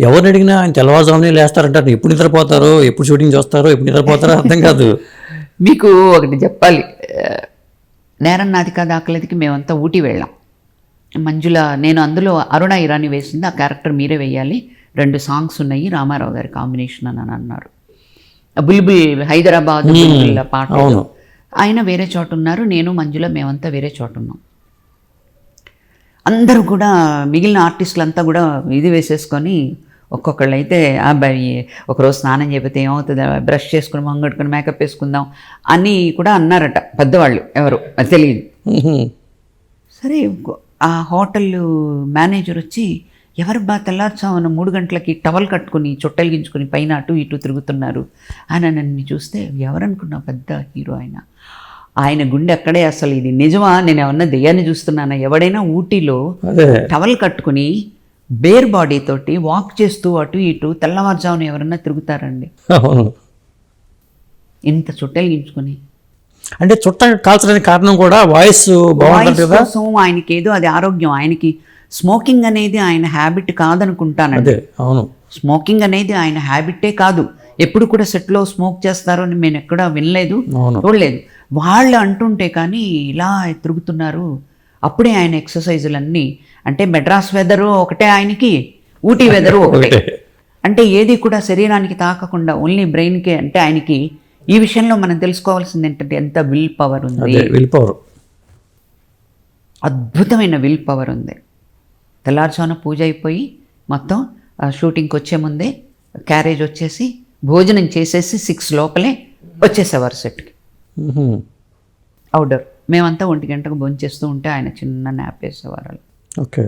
ఎవరిని అడిగినా ఆయన తెల్లవారుజామునే లేస్తారంటారు. ఎప్పుడు నిద్రపోతారో ఎప్పుడు షూటింగ్ చూస్తారో ఎప్పుడు నిద్రపోతారో అర్థం కాదు. మీకు ఒకటి చెప్పాలి. నేరం నాది కాదు ఆకలిదికి మేమంతా ఊటీ వెళ్ళాం. మంజుల నేను అందులో అరుణ ఇరానీ వేసింది. ఆ క్యారెక్టర్ మీరే వేయాలి. రెండు సాంగ్స్ ఉన్నాయి. రామారావు గారి కాంబినేషన్ అని అని అన్నారు. బుల్బుల్ హైదరాబాద్ పాట. ఆయన వేరే చోట ఉన్నారు. నేను మంజుల మేమంతా వేరే చోట ఉన్నాం. అందరూ కూడా మిగిలిన ఆర్టిస్టులు అంతా కూడా ఇది వేసేసుకొని ఒక్కొక్కళ్ళు అయితే "ఆ అబ్బాయి ఒకరోజు స్నానం చేపితే ఏమవుతుంది? బ్రష్ చేసుకుని మంగట్టుకుని మేకప్ వేసుకుందాం అని కూడా అన్నారట పెద్దవాళ్ళు ఎవరు అది తెలియదు. సరే ఆ హోటల్ మేనేజర్ వచ్చి ఎవరు బా తెల్లారుచామున మూడు గంటలకి టవల్ కట్టుకుని చుట్టలిగించుకుని పైన అటు ఇటు తిరుగుతున్నారు అని నన్ను చూస్తే ఎవరనుకున్నా పెద్ద హీరో ఆయన ఆయన గుండె అక్కడే అసలు ఇది నిజమా? నేను ఏమన్నా దెయ్యాన్ని చూస్తున్నానా? ఎవడైనా ఊటీలో టవల్ కట్టుకుని బేర్ బాడీ తోటి వాక్ చేస్తూ అటు ఇటు తెల్లవారుజామున ఎవరన్నా తిరుగుతారండి. ఇంత చుట్టలిగించుకుని. అంటే చుట్ట కాల్చడానికి కారణం కూడా వాయిస్ బాగుంటుంది కదా? ఆయనకి ఏదో అది ఆరోగ్యం. ఆయనకి స్మోకింగ్ అనేది ఆయన హ్యాబిట్ కాదనుకుంటానండి. అవును. స్మోకింగ్ అనేది ఆయన హ్యాబిటే కాదు. ఎప్పుడు కూడా సెట్లో స్మోక్ చేస్తారు అని నేను ఎక్కడా వినలేదు చూడలేదు. వాళ్ళు అంటుంటే కానీ ఇలా తిరుగుతున్నారు. అప్పుడే ఆయన ఎక్సర్సైజులన్నీ అంటే మెడ్రాస్ వెదరు ఒకటే ఆయనకి ఊటీ వెదరు ఒకటే. అంటే ఏది కూడా శరీరానికి తాకకుండా ఓన్లీ బ్రెయిన్కే అంటే ఆయనకి ఈ విషయంలో మనం తెలుసుకోవాల్సింది ఏంటంటే ఎంత విల్ పవర్ ఉంది. అదే వెళ్ళిపోరు అద్భుతమైన విల్ పవర్ ఉంది. తెల్లారుజామున పూజ అయిపోయి మొత్తం షూటింగ్కి వచ్చే ముందే క్యారేజ్ వచ్చేసి భోజనం చేసేసి సిక్స్ లోపలే వచ్చేసేవారు సెట్కి. ఉహుం. అవుట్డోర్ మేమంతా ఒంటి గంటకు భోంచేస్తూ ఉంటే ఆయన చిన్న నాప్ వేసేవారు ఓకే.